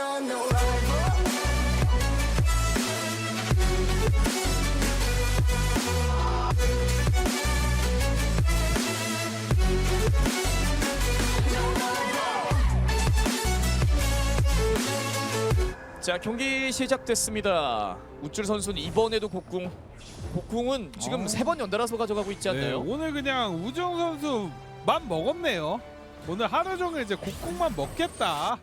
no, no rival. 자 경기 시작됐습니다. 우쭐 선수는 이번에도 곡궁. 곡궁은 지금 아. 세 번 연달아서 가져가고 있지 네, 않나요? 오늘 그냥 우정 선수만 먹었네요. 오늘 하루 종일 이제 곡국만 먹겠다.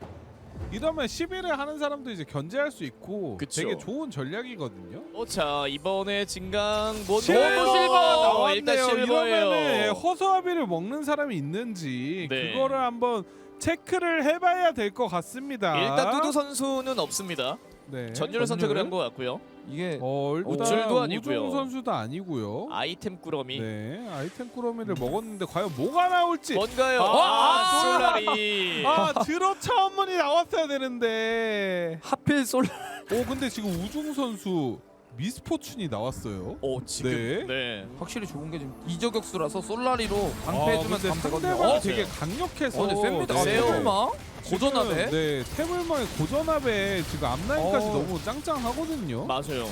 이러면 10일을 하는 사람도 이제 견제할 수 있고 그쵸. 되게 좋은 전략이거든요. 어, 자 이번에 진강 뭐 실버 너무 실버 일단 나왔네요. 실버예요. 이러면은 허수아비를 먹는 사람이 있는지 네. 그거를 한번 체크를 해봐야 될 것 같습니다. 일단 두두 선수는 없습니다. 네. 전율을 선택을 한 것 같고요. 이게 어, 일단 우쭐도 아니고요. 우종 선수도 아니고요. 아이템 꾸러미 네, 아이템 꾸러미를 먹었는데 과연 뭐가 나올지. 뭔가요? 아, 아, 아, 솔라리. 아, 드러 차원문이 나왔어야 되는데. 하필 솔 오, 근데 지금 우중 선수 미스포춘이 나왔어요. 오 지금 네. 네. 확실히 좋은 게 지금 이저격수라서 솔라리로 방패해주면 아, 되거든요. 상대방이 어? 되게 강력해서 어, 근데 셉니다. 아, 세요. 태블망? 지금, 고전하네? 네, 태블망의 고전압에 지금 앞라인까지 어. 너무 짱짱하거든요. 맞아요.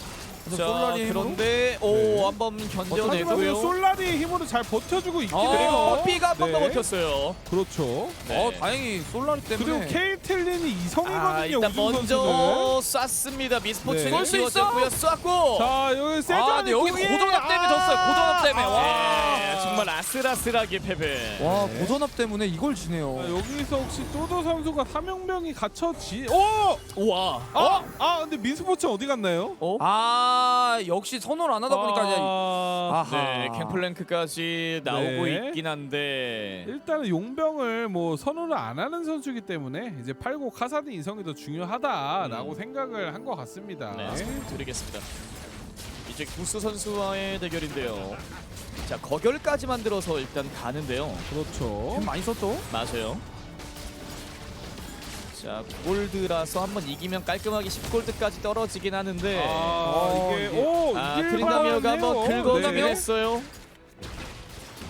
자 솔라리 힘으로? 그런데 오 네. 한번 하지만 견뎌내고요. 솔라리의 힘으로 잘 버텨주고 있긴 아, 그리고 해요. 뽀삐가 한번 더 네. 버텼어요. 그렇죠. 네. 어 다행히 솔라리 때문에 그리고 케이틀린이 이성이거든요. 아, 일단 먼저 선수는. 쐈습니다. 미스포츠는 네. 쏠수 있어? 쐈고. 자 여기 세전 아 근데 여기 고전압 때문에 졌어요 고전압 때문에 와 네, 정말 아슬아슬하게 패배. 와 네. 고전압 때문에 이걸 지네요 자, 여기서 혹시 또도 선수가 사명병이 갇혀지? 오! 우와. 아! 아 근데 민스포츠 어디 갔나요? 어? 아 역시 선호를 안 하다 보니까 이제 아, 아하 네, 캠플랭크까지 나오고 네. 있긴 한데. 일단은 용병을 뭐 선호를 안 하는 선수이기 때문에 이제 팔고 카사딘 이성이 더 중요하다라고 음. 생각을 한 것 같습니다. 네, 드리겠습니다. 이제 구스 선수와의 대결인데요. 자, 거결까지 만들어서 일단 가는데요. 그렇죠. 템 많이 썼죠? 맞아요. 자, 골드라서 한번 이기면 깔끔하게 10골드까지 떨어지긴 하는데. 아, 어, 이게 이게- 오 아, 트린다미어가 한번. 긁어가긴 네. 했어요.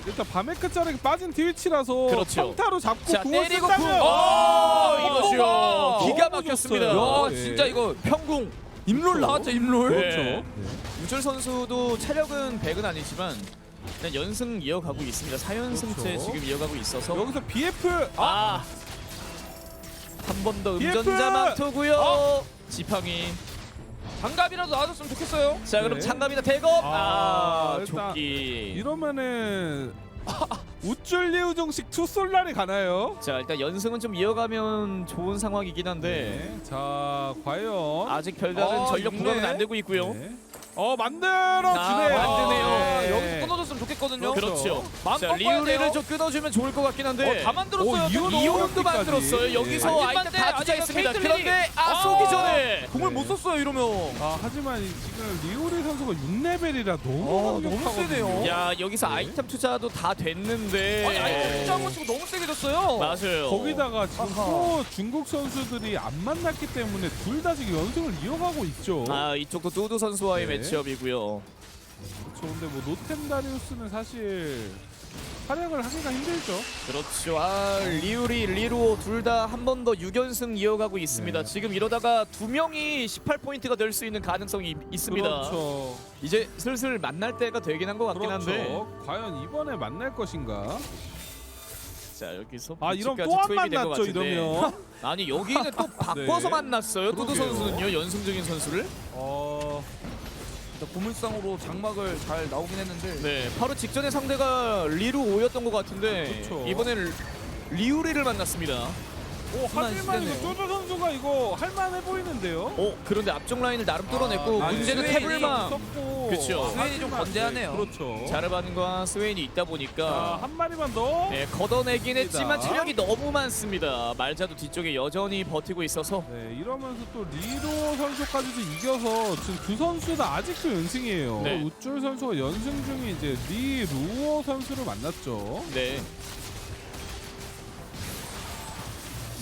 일단 바메크 자르기 빠진 트위치라서 그렇죠. 평타로 잡고 자, 궁을 때리고 쓴다면 궁. 어, 이거죠. 너무 기가 좋았어요. 막혔습니다. 야 네. 진짜 이거 평궁. 임롤 그렇죠. 나왔죠 임롤 네. 그렇죠. 우철 선수도 체력은 100은 아니지만 일단 연승 이어가고 있습니다. 4연승째 그렇죠. 지금 이어가고 있어서 여기서 BF 아, 아! 한 번 더 BF! 음전자 망토고요. 어? 지팡이. 장갑이라도 나와줬으면 좋겠어요 자, 그럼 네. 장갑이나 대검. 아, 아, 일단 조끼. 이러면은 우쭐리 우정식 투솔날이 가나요? 자, 일단 연승은 좀 이어가면 좋은 상황이긴 한데 네. 자 과연 아직 별다른 아, 전력. 부각은 안 되고 있고요. 네. 어 만들어 아, 주네요. 만드네요. 아, 네. 여기서 끊어줬으면 좋겠거든요 그렇죠. 마음 자, 꺾어야 리우레를 돼요. 좀 끊어주면 좋을 것 같긴 한데. 어, 다 만들었어요 오, 이온 이온도. 만들었어요. 여기서 네. 아이템 다 아니, 투자했습니다. 케이틀린. 그런데 아, 아. 쏘기 전에 공을 네. 못 썼어요 이러면 아 하지만 이- 지금 리오리 선수가 6레벨이라 너무 어, 너무 강력하거든요. 세네요. 야 여기서 네. 아이템 투자도 다 됐는데 아니 아니 투자한 거 치고 너무 세게 졌어요 맞아요. 거기다가 지금 아하. 또 중국 선수들이 안 만났기 때문에 둘 다 지금 연승을 이어가고 있죠. 아 이쪽도 두두 선수와의 네. 매치업이고요. 그렇죠. 근데 뭐 노템 다리우스는 사실 활약을 하기가 힘들죠. 그렇죠. 아 리우리 리로 둘다 한 번 더 6연승 이어가고 있습니다. 네. 지금 이러다가 두 명이 18포인트가 될 수 있는 가능성이 있- 있습니다. 그렇죠. 이제 슬슬 만날 때가 되긴 한 것 같긴 그렇죠. 한데. 과연 이번에 만날 것인가? 자 여기서 아 이런 빛까지 또안 투입이 된것 만났죠 같은데. 이러면. 아니 여기는 또 바꿔서 네. 만났어요. 그러게요. 선수는요 연승적인 선수를. 어 일단 고물상으로 장막을 잘 나오긴 했는데 네, 바로 직전에 상대가 리루 오였던 것 같은데 그렇죠. 이번엔 리우리를 만났습니다. 오, 하지만 이거 시대네요. 쪼조 선수가 이거 할만해 보이는데요. 어, 그런데 앞쪽 라인을 나름 뚫어냈고 아, 문제는 스웨인이 태블망 없었고. 그쵸. 스웨인이 좀. 네, 그렇죠. 자르반과 스웨인이 있다 자, 보니까 한 마리만 더. 네, 걷어내긴 했지만. 체력이 너무 많습니다. 말자도 뒤쪽에 여전히 버티고 있어서 네, 이러면서 또 리로 선수까지도 이겨서 지금 두 선수 다 아직도 연승이에요. 네. 우쭐 선수가 연승 중에 이제 리루어 선수를 만났죠. 네.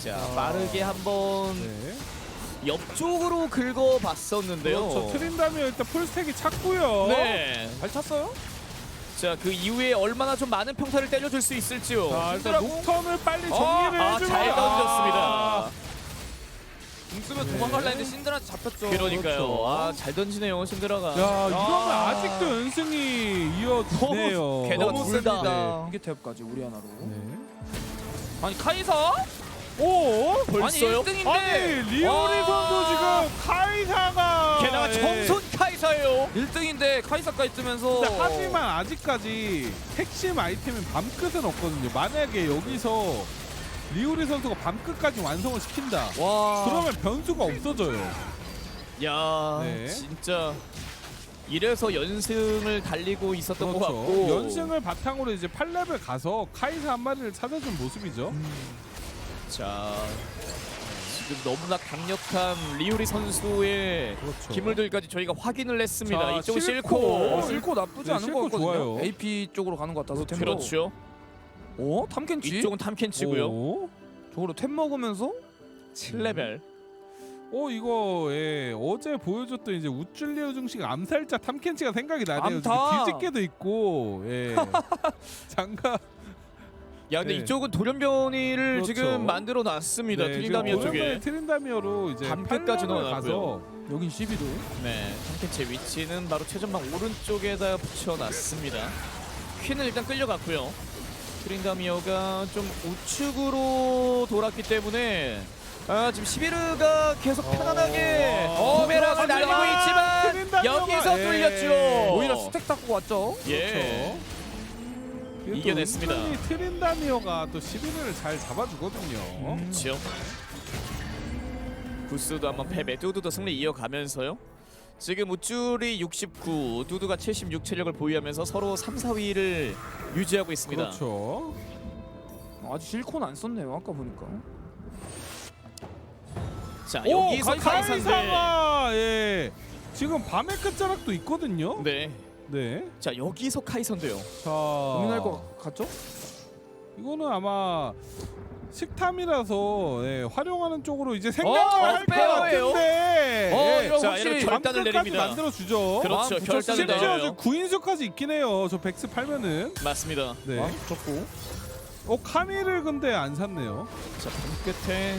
자, 아. 빠르게 한번 네. 옆쪽으로 긁어봤었는데요. 그렇죠. 트린다미어 일단 풀스택이 찼고요. 네. 잘 찼어요? 자, 그 이후에 얼마나 좀 많은 평타를 때려줄 수 있을지요. 자, 일단? 녹턴을 빨리 아, 정리를 아, 해주고 잘 던졌습니다. 아, 쓰면 네. 도망갈라 했는데 신드라한테 잡혔죠. 그러니까요. 그렇죠. 아 잘 던지네요 신드라가. 야 이러면 아. 아직도 연승이 이어지네요. 게다가 너무 둘 다. 셉니다. 이게 탭까지 우리 하나로. 네. 아니 카이사? 오 벌써요? 아니 1등인데. 아니 리오리 와. 선수 지금 카이사가 게다가 예. 청손 카이사예요. 1등인데 카이사까지 뜨면서. 근데 하지만 아직까지 핵심 아이템인 밤끝은 없거든요. 만약에 여기서 리오리 선수가 밤끝까지 완성을 시킨다. 와. 그러면 변수가 없어져요. 야 네. 진짜 이래서 연승을 달리고 있었던 것 그렇죠. 같고 연승을 바탕으로 이제 8레벨 가서 카이사 한 마리를 찾아준 모습이죠. 자 지금 너무나 강력한 리우리 선수의 그렇죠. 기물들까지 저희가 확인을 했습니다. 자, 이쪽 실코. 실코. 어, 실코 나쁘지 네, 않은 실코 것 같거든요. 좋아요. AP 쪽으로 가는 것 같아서 템으로. 그렇죠. 어? 탐켄치? 이쪽은 탐켄치고요. 오. 저거로 템 먹으면서 7레벨. 어 이거 예, 어제 보여줬던 이제 우쭐리오 중식 암살자 탐켄치가 생각이 나네요. 암타. 뒤집개도 있고 예. 장갑 야 근데 네. 이쪽은 돌연변이를 그렇죠. 지금 만들어 놨습니다. 네, 트린다미어 쪽에. 트린다미어로 이제 밤끝까지 8레벨 넣어놨고요. 가서 여긴 12도. 네, 탐켄치의 위치는 바로 최전방 오른쪽에다 붙여놨습니다. 퀸은 일단 끌려갔고요. 트린다미어가 좀 우측으로 돌았기 때문에 아 지금 시비르가 계속 편안하게 어, 부메랑을 들어갑니다. 날리고 있지만 트린다미어가, 여기서 예. 뚫렸죠. 오히려 스택 닦고 왔죠. 예. 그래도 이겨냈습니다. 트린다미어가 또 11위를 잘 잡아주거든요. 그렇죠. 구스도 한번 패배, 두두도 승리 이어가면서요. 지금 우쭈리 69, 두두가 76 체력을 보유하면서 서로 3, 4위를 유지하고 있습니다. 그렇죠. 아직 실콘 안 썼네요. 아까 보니까. 자 오, 여기서 가- 카이사인데 예. 지금 밤의 끝자락도 있거든요. 네. 네. 자 여기서 카이선데요. 자, 고민할 것 같죠? 이거는 아마 식탐이라서 예, 활용하는 쪽으로 이제 어, 생각을 할것 페어예요. 같은데. 어, 예, 자 확실히 이런 결단을 내립니다. 만들어 주죠. 그렇죠. 마음 결단을. 심지어 내려요. 저 구인수까지 있긴 해요. 저 백스 팔면은. 맞습니다. 네. 아, 좋고. 어 카미를 근데 안 샀네요. 자 끝에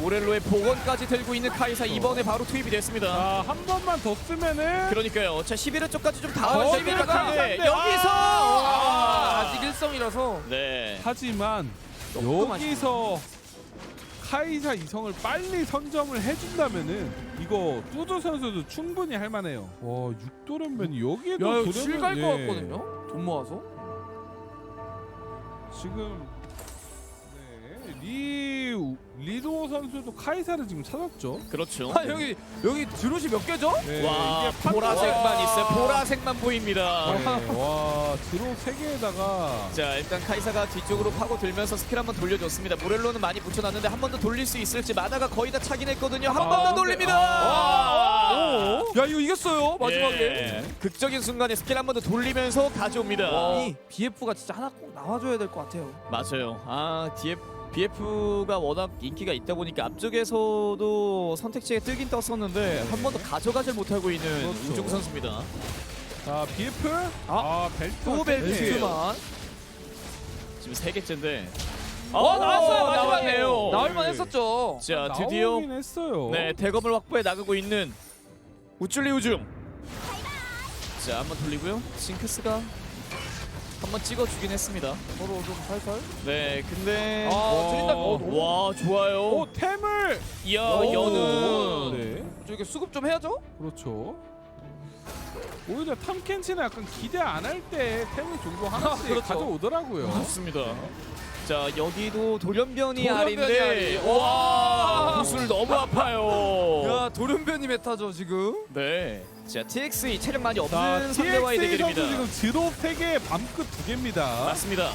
모렐로의 복원까지 들고 있는 카이사 이번에 바로 투입이 됐습니다. 자, 한 번만 더 쓰면은 그러니까요. 자 11회 쪽까지 좀 어, 당황할 것 11회 같은데 카이사인데. 여기서 아, 아, 아직 일성이라서 네. 하지만 여기서 카이사 이성을 빨리 선점을 해준다면은 이거 뚜두 선수도 충분히 할만해요. 와 육도련변이 여기에도 야, 도련변- 실갈 예. 것 같거든요. 돈 모아서. 지금 네, 리 리도 선수도 카이사를 지금 찾았죠. 그렇죠. 아, 여기 여기 드롯이 몇 개죠? 네, 와 이게 판- 보라색만 와. 있어요. 보라색만 보입니다. 네, 와 드로 세 개에다가 자 일단 카이사가 뒤쪽으로 파고 들면서 스킬 한번 돌려줬습니다. 모렐로는 많이 붙여놨는데 한 번 더 돌릴 수 있을지 마다가 거의 다 차긴 했거든요. 한번더 아, 돌립니다. 아, 와. 야, 이거 이겼어요. 마지막에. 예. 극적인 순간에 스킬 한 번 더 돌리면서 가져옵니다. 이 BF가 진짜 하나 꼭 나와줘야 될 것 같아요. 맞아요. 아 DF, BF가 워낙 인기가 있다 보니까 앞쪽에서도 선택지에 뜨긴 떴었는데 한 번도 가져가질 못하고 있는 그렇죠. 우중 선수입니다. 자 BF 아, 벨트 또. 벨트만. 지금 세 개째인데. 어, 나왔어요. 마지막에. 나왔네요. 나올만 했었죠. 자 드디어 나오긴 했어요. 네 대검을 확보해 나가고 있는 우쭐리 우중. 자 한번 돌리고요. 싱크스가 한번 찍어주긴 했습니다. 서로 좀 살살. 네 근데 아, 와. 트린다. 어, 너무 와 좋아요. 오 템을 이야 오, 연은 네. 저기 수급 좀 해야죠. 그렇죠. 오히려 탐켄치는 약간 기대 안 할 때 템을 종종 하나씩 그렇죠. 가져오더라고요. 맞습니다. 자 여기도 돌연변이 알인데. 와 와. 구슬 너무 아파요. 야, 돌연변이 메타죠, 지금. 네. 자 TXE 체력 많이 자, 없는 상대와의 TXA 선수 대결입니다. 지금 드롭 3개, 밤끝 2개입니다. 맞습니다.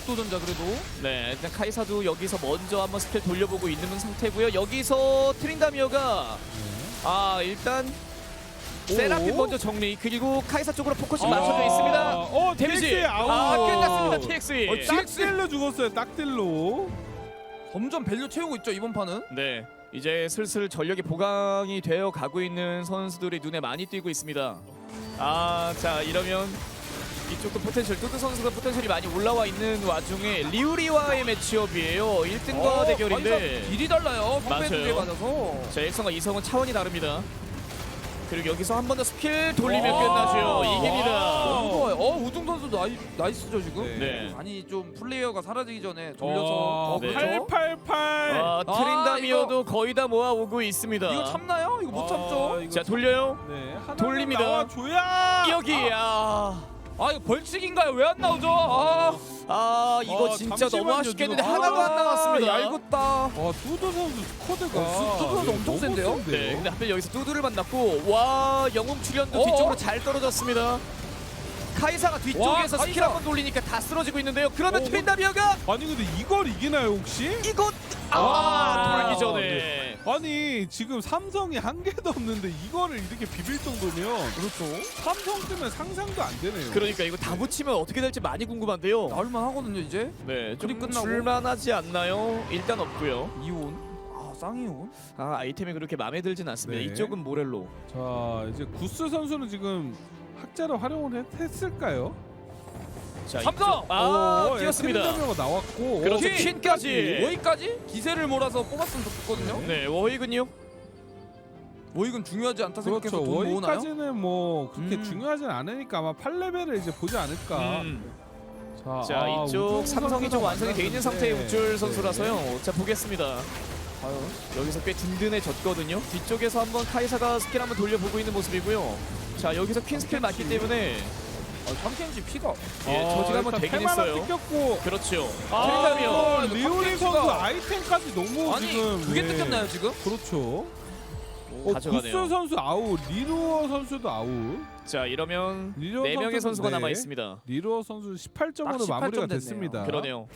육도전자 그래도. 네, 일단 카이사도 여기서 먼저 한번 스킬 돌려보고 있는 상태고요. 여기서 트린다미어가 아 일단 세라핀 먼저 정리 그리고 카이사 쪽으로 포커싱 맞춰져 있습니다. 어, 데미지. 아 끝났습니다 TXE. 어, 딱딜로 죽었어요. 딱딜로. 점점 밸류 채우고 있죠, 이번 판은. 네, 이제 슬슬 전력이 보강이 되어 가고 있는 선수들이 눈에 많이 띄고 있습니다. 아, 자 이러면 이쪽도 포텐셜 뚜드 선수가 포텐셜이 많이 올라와 있는 와중에 리우리와의 매치업이에요. 1등과 어, 대결인데 카이사 딜이 달라요. 맞아요. 맞아서. 자 일성과 이성은 차원이 다릅니다. 그리고 여기서 한 번 더 스킬 돌리면 와. 끝나죠. 이깁니다. 너무 좋아요. 어 우중 선수 나이 나이스죠 지금. 네. 네. 아니 좀 플레이어가 사라지기 전에 돌려서 어, 더 네. 그렇죠? 888. 아, 아, 트린다미어도 거의 다 모아오고 있습니다. 이거 참나요? 이거 못 참죠. 아, 이거 자 돌려요. 네, 하나 돌립니다. 나와줘야. 여기 아, 아 이거 벌칙인가요? 왜 안 나오죠? 아, 아 이거 어, 진짜 잠시만요, 너무 아쉽겠는데 지금. 하나도 안 나왔습니다. 얄궂다. 와 두두 선수 스쿼드가 어, 두- 두두 선수 네, 엄청 너무 센데요? 네, 근데 하필 여기서 뚜두를 만났고 와 영웅 출연도 어어? 뒤쪽으로 잘 떨어졌습니다. 카이사가 뒤쪽에서 와, 스킬 카이사. 한번 돌리니까 다 쓰러지고 있는데요. 그러면 어, 트린다미어가 아니 근데 이걸 이기나요 혹시? 이거 아, 아, 돌기 전에 아니 지금 삼성이 한 개도 없는데 이거를 이렇게 비빌 정도면 그렇죠. 삼성 뜨면 상상도 안 되네요. 그러니까 이거 다 붙이면 어떻게 될지 많이 궁금한데요. 나올만 하거든요 이제. 네, 좀 끝나고. 줄만하지 않나요? 일단 없고요. 이온. 아 쌍이온. 아 아이템이 그렇게 마음에 들진 않습니다. 네. 이쪽은 모렐로. 자 이제 구스 선수는 지금 학자를 활용을 했, 했을까요? 자, 이쪽. 아, 예, 뛰었습니다. 트린다미어가 나왔고 그렇죠. 오, 퀸. 퀸까지. 워이까지 기세를 몰아서 뽑았으면 좋겠거든요. 네, 워익은요? 워익은 중요하지 않다 그렇죠. 생각해서 돈 모으나요? 워이까지는 뭐 그렇게 음. 중요하진 않으니까 아마 8레벨을 이제 보지 않을까. 음. 자, 자, 아, 이쪽 우중 삼성이 좀 선수가 완성이 돼 있는 상태의 만났는데. 우쭐 선수라서요. 네. 자, 보겠습니다. 과연? 여기서 꽤 든든해졌거든요. 뒤쪽에서 한번 카이사가 스킬 한번 돌려보고 있는 모습이고요. 자, 여기서 퀸 스킬 맞기 때문에 아, 삼켄지 피가. 예, 아, 저지가 한번 되긴 했어요. 뜯겼고 그렇죠. 아. 이거 리오리 탑 선수 캔치가- 아이템까지 너무 아니 지금 두개 예. 뜯겼나요 지금? 그렇죠. 어, 가져가네요. 구스 선수 아웃, 리루어 선수도 아웃. 자, 이러면 리루어 네 명의 선수는 선수가 네. 남아 있습니다. 리루어 선수 18점으로 딱 마무리가 18점 됐습니다. 그러네요.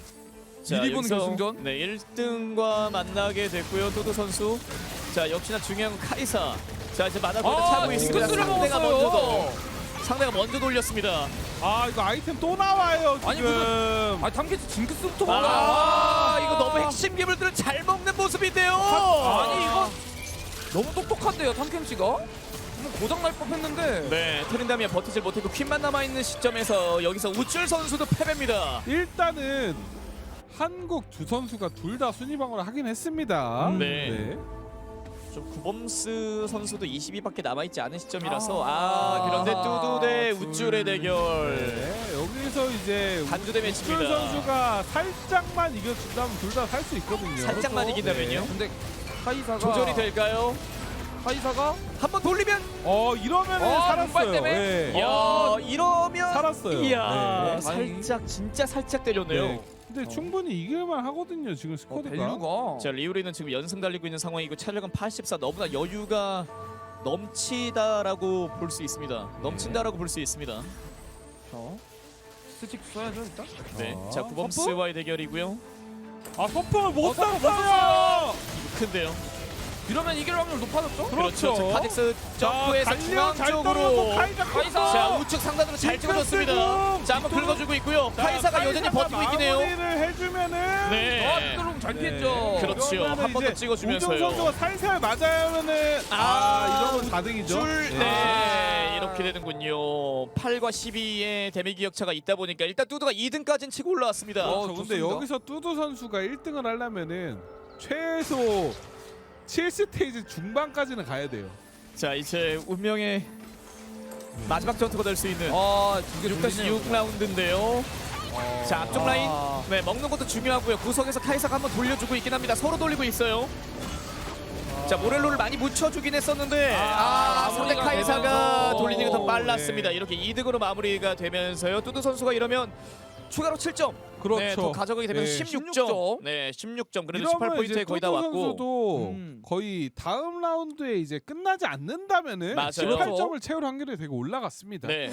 미리 본 여기서 결승전? 네, 1등과 만나게 됐고요. 또도 선수. 자, 역시나 중요한 건 카이사. 자, 이제 만화보다 아, 차고 있습니다. 상대가 먼저 먹었어요. 더. 상대가 먼저 돌렸습니다. 아 이거 아이템 또 나와요 지금. 아니, 무슨- 아 탐켄치 징크스부터 먹나? 아, 이거 너무 핵심 기물들을 잘 먹는 모습인데요. 아니 이거 너무 똑똑한데요 탐켄치가? 뭐 고장 날 법했는데. 네, 트린다미아 버티질 못했고 퀸만 남아 있는 시점에서 여기서 우쭐 선수도 패배입니다. 일단은 한국 두 선수가 둘 다 순위방어를 하긴 했습니다. 네. 좀 구범스 선수도 22밖에 남아 있지 않은 시점이라서 아, 아, 그런데 뚜두 대 둘. 우쭐의 대결. 네, 여기서 이제 단두대 우쭐 매치입니다. 선수가 살짝만 이겨준다면 둘 다 살 수 있거든요. 살짝만 그렇죠? 이긴다면요? 네. 근데 카이사가 조절이 될까요? 카이사가 한 번 돌리면 어 이러면은 어, 살았어요. 때문에? 네. 야 이러면 살았어요. 이야 네. 살짝 진짜 살짝 때렸네요. 네. 근데 충분히 이길만 하거든요 지금 어, 스쿼드가. 밸류가 자 리우리는 지금 연승 달리고 있는 상황이고 체력은 84 너무나 여유가 넘치다라고 볼 수 있습니다. 넘친다라고 볼 수 있습니다. 자, 스틱 써야죠 일단. 네, 아, 자 구범스와의 대결이고요. 아 서풍을 못 어, 쐈어요. 큰데요. 이러면 이길 확률 높아졌죠? 그렇죠. 그렇죠. 자, 카딕스 점프에서 중앙 잘 쪽으로 카이사 카이사. 자 우측 상단으로 잘 찍어줬습니다. 지금 자 한번 긁어주고 있고요. 자, 카이사가 여전히 카이사가 버티고 있긴 해요. 마무리를 해주면은 네. 아, 뚜루ং 잘 네. 피했죠. 그렇죠. 한번더 이제 찍어주면서요. 우정 선수가 살살 맞아야면은 아, 아, 이러면 4등이죠. 줄, 네. 아. 이렇게 되는군요. 8과 12의 데미 기억차가 있다 보니까 일단 뚜두가 2등까지는 치고 올라왔습니다. 어, 저 근데 좋습니다. 여기서 뚜두 선수가 1등을 하려면은 최소 7스테이지 중반까지는 가야 돼요. 자 이제 운명의 마지막 전투가 될 수 있는 아, 두개 6-6 라운드인데요. 자 앞쪽 라인 아. 네 먹는 것도 중요하고요. 구석에서 카이사가 한번 돌려주고 있긴 합니다. 서로 돌리고 있어요. 자 모렐로를 많이 묻혀주긴 했었는데 아, 아, 상대 마무리가 카이사가 되면서. 돌리는 게 더 빨랐습니다. 네. 이렇게 2등으로 마무리가 되면서요. 뚜두 선수가 이러면 추가로 7점 그렇죠. 네, 더 가져가게 되면 네. 16점. 16점. 네, 16점. 그래도 이러면 18포인트에 이제 거의 다 왔고. 선수도 음. 거의 다음 라운드에 이제 끝나지 않는다면은 맞아요. 18점을 채울 확률이 되게 올라갔습니다. 네.